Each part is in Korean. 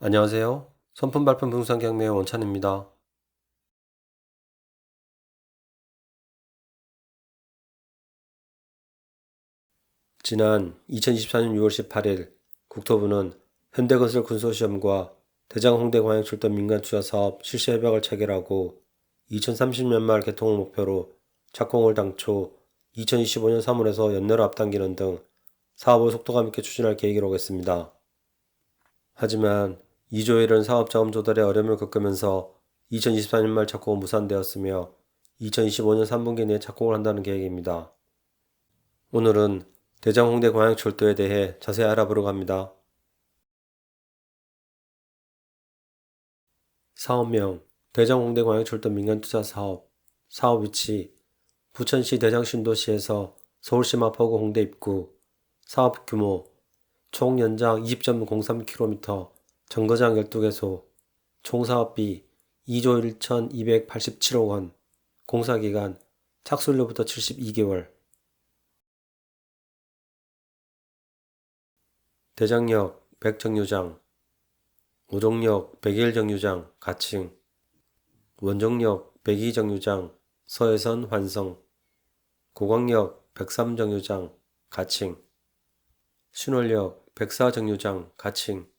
안녕하세요. 선품 발품 부동산 경매의 원찬입니다. 지난 2024년 6월 18일 국토부는 현대건설 군소시험과 대장 홍대 광역출도 민간 투자 사업 실시 협약을 체결하고 2030년 말 개통을 목표로 착공을 당초 2025년 3월에서 연내로 앞당기는 등 사업을 속도감 있게 추진할 계획이라고 했습니다. 하지만 2조 1은 사업자금 조달에 어려움을 겪으면서 2024년 말 착공은 무산되었으며 2025년 3분기 내에 착공을 한다는 계획입니다. 오늘은 대장 홍대 광역철도에 대해 자세히 알아보려고 합니다. 사업명 대장 홍대 광역철도 민간투자 사업 사업 위치 부천시 대장 신도시에서 서울시 마포구 홍대 입구 사업 규모 총 연장 20.03km 정거장 12개소 총 사업비 2조 1,287억 원 공사기간 착수일로부터 72개월. 대장역 100정류장 오종역 101정류장 가칭 원종역 102정류장 서해선 환성 고광역 103정류장 가칭 신월역 104정류장 가칭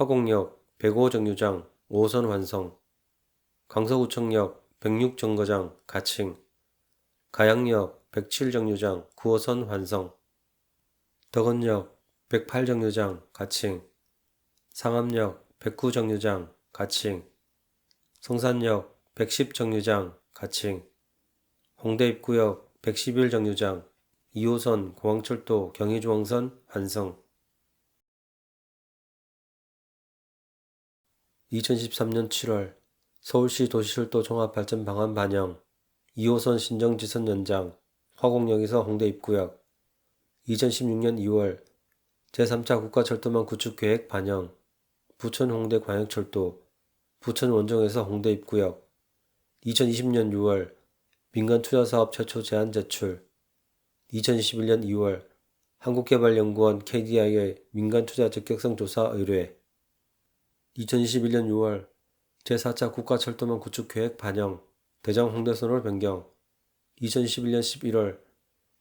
화곡역 105 정류장 5호선 완성 강서구청역 106 정거장 가칭 가양역 107 정류장 9호선 완성 덕원역 108 정류장 가칭 상암역 109 정류장 가칭 성산역 110 정류장 가칭 홍대 입구역 111 정류장 2호선 공항철도 경의중앙선 완성 2013년 7월 서울시 도시철도 종합발전 방안 반영 2호선 신정지선 연장 화곡역에서 홍대 입구역. 2016년 2월 제3차 국가철도망 구축 계획 반영 부천 홍대 광역철도 부천 원정에서 홍대 입구역. 2020년 6월 민간 투자 사업 최초 제안 제출. 2021년 2월 한국개발연구원 KDI의 민간 투자 적격성 조사 의뢰 2021년 6월 제4차 국가철도망 구축 계획 반영 대장 홍대선을 변경. 2021년 11월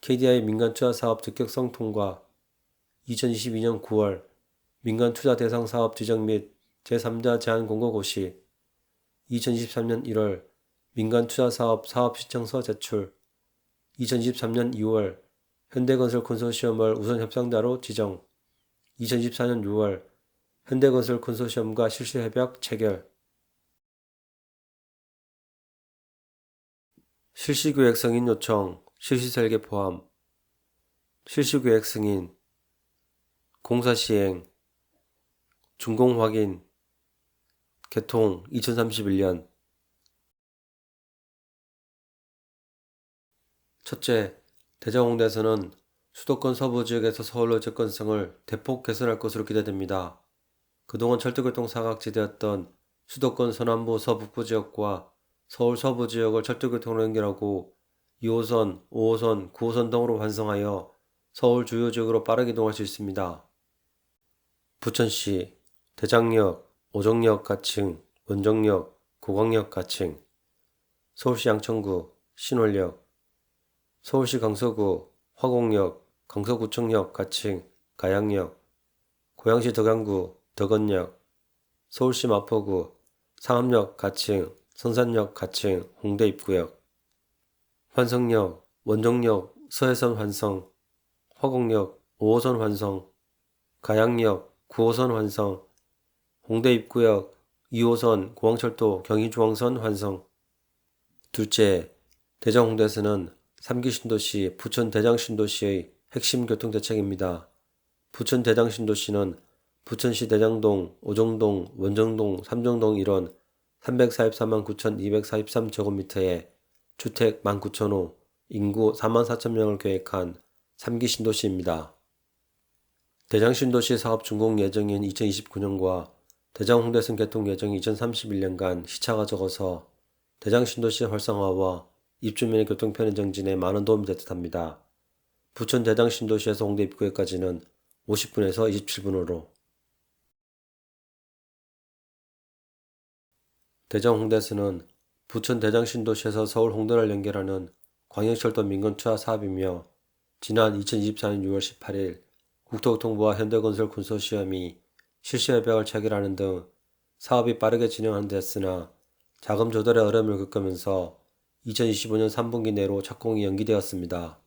KDI 민간 투자 사업 적격성 통과 2022년 9월 민간 투자 대상 사업 지정 및 제3자 제한 공고 고시. 2023년 1월 민간 투자 사업 사업 시청서 제출. 2023년 2월 현대건설 콘소시엄을 우선 협상자로 지정. 2024년 6월 현대건설 콘소시엄과 실시 협약 체결. 실시계획 승인 요청 실시 설계 포함. 실시계획 승인 공사 시행 준공 확인 개통 2031년. 첫째, 대장홍대에서는 수도권 서부 지역에서 서울로 접근성을 대폭 개선할 것으로 기대됩니다. 그동안 철도교통 사각지대였던 수도권 서남부 서북부 지역과 서울 서부 지역을 철도교통으로 연결하고 2호선, 5호선, 9호선 등으로 완성하여 서울 주요 지역으로 빠르게 이동할 수 있습니다. 부천시 대장역, 오정역 가층, 원정역, 고광역 가층, 서울시 양천구, 신월역, 서울시 강서구, 화곡역, 강서구청역 가층, 가양역, 고양시 덕양구, 덕원역, 서울시 마포구, 상암역 가층, 성산역 가층, 홍대 입구역, 환성역, 원정역, 서해선 환성, 화곡역, 5호선 환성, 가양역, 9호선 환성, 홍대 입구역, 2호선 공항철도 경의중앙선 환성. 둘째, 대전홍대에서는 3기 신도시 부천 대장 신도시의 핵심 교통대책입니다. 부천 대장 신도시는 부천시 대장동, 오정동, 원정동, 삼정동 일원 344만 9,243제곱미터에 주택 19,000호, 인구 4만 4천 명을 계획한 3기 신도시입니다. 대장 신도시 사업 준공 예정인 2029년과 대장 홍대선 개통 예정 2031년간 시차가 적어서 대장 신도시 활성화와 입주민의 교통 편의 정진에 많은 도움이 될 듯합니다. 부천 대장 신도시에서 홍대 입구에까지는 50분에서 27분으로 대전 홍대에서는 부천 대장 신도시에서 서울 홍대를 연결하는 광역철도 민간 투하 사업이며 지난 2024년 6월 18일 국토교통부와 현대건설 군소시험이 실시협약을 체결하는 등 사업이 빠르게 진행하는 데 했으나 자금 조달에 어려움을 겪으면서 2025년 3분기 내로 착공이 연기되었습니다.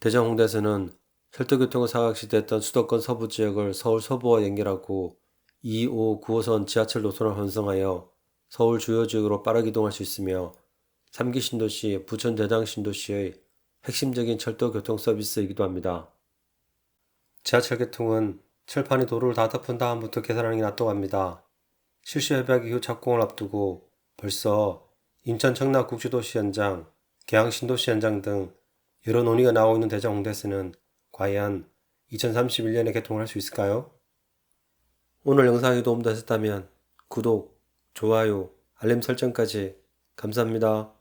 대전 홍대에서는 철도교통을 사각지대했던 수도권 서부 지역을 서울 서부와 연결하고 2, 5, 9호선 지하철 노선을 완성하여 서울 주요 지역으로 빠르게 이동할 수 있으며 3기 신도시, 부천 대장 신도시의 핵심적인 철도 교통 서비스이기도 합니다. 지하철 개통은 철판이 도로를 다 덮은 다음부터 개선하는 게 낫다고 합니다. 실시 협약 이후 착공을 앞두고 벌써 인천 청라 국주도시 현장, 계양 신도시 현장 등 여러 논의가 나오고 있는 대전 홍대에서는 과연 2031년에 개통을 할 수 있을까요? 오늘 영상이 도움되셨다면 구독, 좋아요, 알림 설정까지 감사합니다.